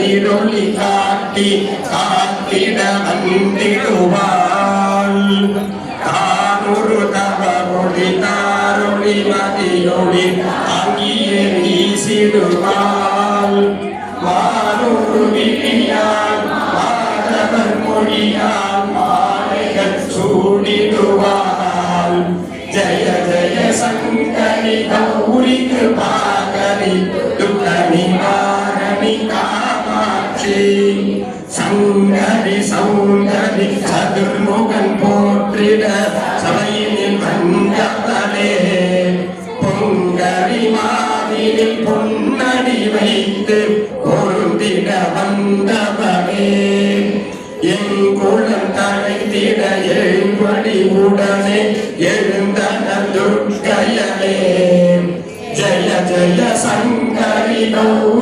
கதிரொளி காட்டி காத்திட வந்திடுவாள் தானொரு தவறொளி தாரொளி மதியொளி அங்கியே வீசிடுவாள் வானொரு விழியால் மாதவர் மொழியால் மாலைகள் சூடிடுவாள் ஜய ஜய சங்கரிதா காட்சி சங்கரி சௌந்தரி சதுர்முகன் போற்றிட சபையினில் வந்தவளே. பொங்கரி மாதிரில் பொன்னடி வைத்து பொருந்திட வந்தவளே. என் குளம் தலைத்திட எழுபடி உடனே எழுந்தன துர்க்கையலே ஜய ஜய சங்கரி சங்க